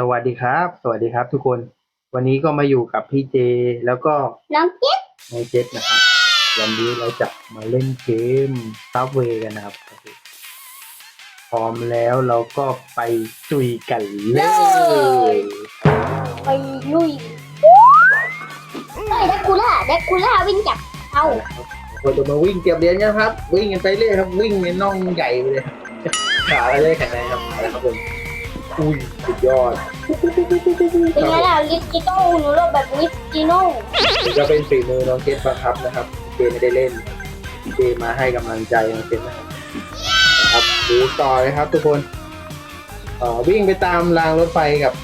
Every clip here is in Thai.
สวัสดีครับ สวัสดีครับทุกคน วันนี้ก็มาอยู่กับพี่เจ แล้วก็น้องเจ๊กน้องเจษนะครับ วันนี้เราจะมาเล่นเกมซับเวย์กันนะครับ พร้อมแล้วเราก็ไปจุยกันเลย ไปลุยเฮ้ยแดกคูล่าแดกคูล่าวิ่งจับเอาเราจะมาวิ่งเก็บเหรียญกันครับ วิ่งกันไปเรื่อยครับ วิ่งในน่องใหญ่ไปเลย ขาเราจะได้แข็งแรงครับไปครับผม อุ้ยสุดยอดเป็นไงล่ะลิปจิโต้หนูโลบแบบลิปจิโน่นี่ก็เป็นฝีมือน้องเจษบังคับนะครับเจไม่ได้เล่นเจมาให้กำลังใจน้องเจษนะครับนะครับดูต่อเลยครับทุกคนเอ่อวิ่งไปตามรางรถไฟกับ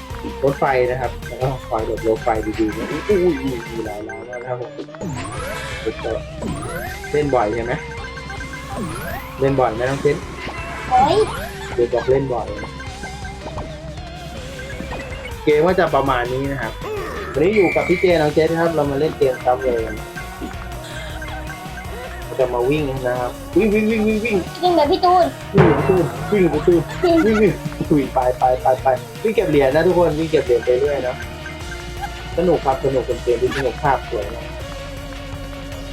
รถไฟนะครับแล้วก็คอยหลบรถไฟดีๆนะอุ้ยอุ้ยอุ้ยมีหลายรางมากนะครับผมเล่นบ่อยใช่ไหมเล่นบ่อยไหมน้องเจษเฮ้ยเดี๋ยวบอกเล่นบ่อยนะ เกมว่าจะประมาณนี้นะครับ วันนี้อยู่กับพี่เจน้องเจษครับ เรามาเล่นเกมซับเลยกันเราจะมาวิ่งนะครับ วิ่งวิ่งวิ่งวิ่งวิ่งวิ่งแบบพี่ตูนวิ่งไปตู้วิ่งไปตู้วิ่งวิ่งวิ่งไปไปไปไปวิ่งเก็บเหรียญนะทุกคนวิ่งเก็บเหรียญไปเรื่อยนะสนุกครับสนุกเป็นเกมที่สนุกภาพสวยนะ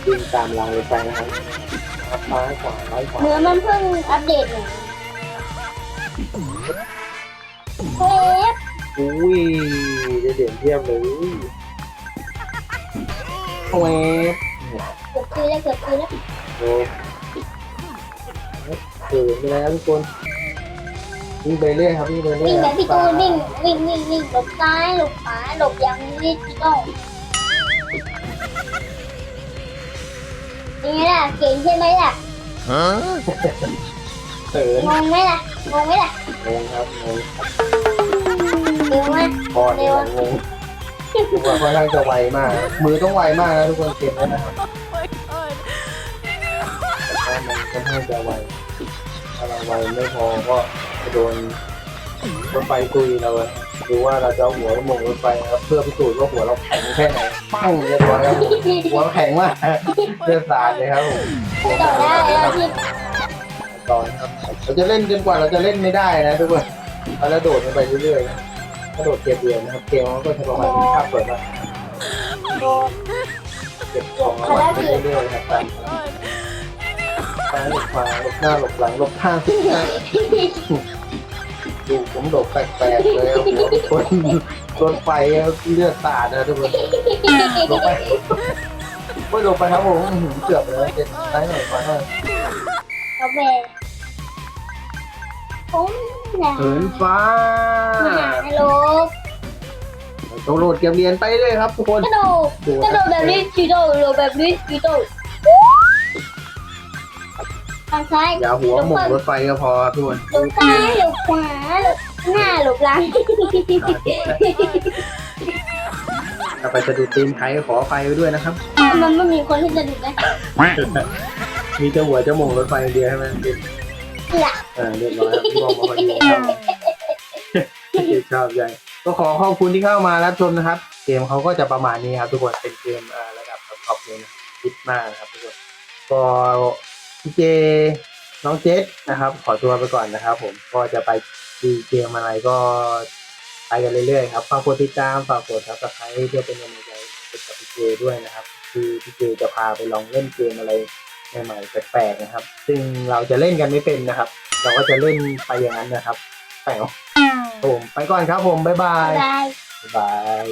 วิ่งตามรางรถไฟนะครับซ้ายขวาซ้ายขวาเหมือนมันเพิ่งอัปเดตหน่อยเฮ้ย อุ้ยได้เหรียญเทียบเลยเวฟเกือบคืนแล้วเกือบคืนแล้วโอ้เกิดไปแล้วทุกคนวิ่งไปเรื่อยครับวิ่งไปเรื่อยวิ่งแบบพี่ตูนครับวิ่งวิ่งวิ่งวิ่งหลบซ้ายหลบขวาหลบอย่างลิปจิโน่เป็นไงล่ะเก่งใช่ไหมล่ะเขินงงไหมล่ะงงไหมล่ะงงครับงงเร็วไหม พอเนี่ยงงทุกคนค่อนข้างจะไวมาก มือต้องไวมากนะทุกคนเกมนี้นะครับแต่ว่ามันค่อนข้างจะไวถ้าเราไวไม่พอก็จะโดนรถไฟตุยเราอะดูว่าเราจะเอาหัวลงรถไฟนะครับเพื่อพิสูจน์ว่าหัวเราแข็งแค่ไหนปั้งเรียบร้อยครับหัวแข็งมากเลือดสาดเลยครับผมต่อได้แล้วที่ตอนครับเราจะเล่นจนกว่าเราจะเล่นไม่ได้นะทุกคนเราจะโดดกันไปเรื่อยๆนะ กระโดดเก็บเหรียญนะครับเกมมันก็จะประมาณนี้ภาพเปิดมาเก็บของรางวัลไปเรื่อยๆครับตามซ้ายหลบขวาหลบหน้าหลบหลังหลบข้างทุกอย่างดูผมหลบแปลกๆเลยครับหัวทุกคนไฟเลือดสาดนะทุกคนหลบไปไม่หลบไปครับผมหือเกือบเลยเจ็ดซ้ายหน่อยขวาหน่อยกาแฟผมหนาเหินฟ้าฮัลโหลต้องโหลดเกมเรียนไปเลยครับทุกคนกระโดดดูกระโดดแบบนี้จีโดกระโดดแบบนี้จีโดทางซ้ายอย่าหัวหมกรถไฟก็พอทุกคนหลบซ้ายหลบขวาหลบหน้าหลบหลังถ้าไปสะดุดตีนไทยขอไฟไปด้วยนะครับ มันไม่มีคนที่จะดุนะมีเจ้าหัวเจ้าหมงรถไฟเดียวใช่ไหมหลักเออเรียบร้อยพี่บอกมาคนเดียวชอบใจก็ขอขอบคุณที่เข้ามารับชมนะครับ เกมเขาก็จะประมาณนี้ครับทุกคนเป็นเกมระดับท็อปเลยนะคิดมากนะครับทุกคนก็พี่เจน้องเจษนะครับ ขอตัวไปก่อนนะครับ ผมก็จะไปดูเกมอะไรก็ไปกันเรื่อยๆครับฝากกดติดตามฝากกดซับสไครต์เพื่อเป็นกำลังใจกับพี่เจด้วยนะครับ คือพี่เจจะพาไปลองเล่นเกมอะไร ใหม่ๆแปลกๆนะครับ ซึ่งเราจะเล่นกันไม่เป็นนะครับ เราก็จะเล่นไปอย่างนั้นนะครับแปลวครับผมไปก่อนครับผมบ๊ายบายได้บ๊ายบาย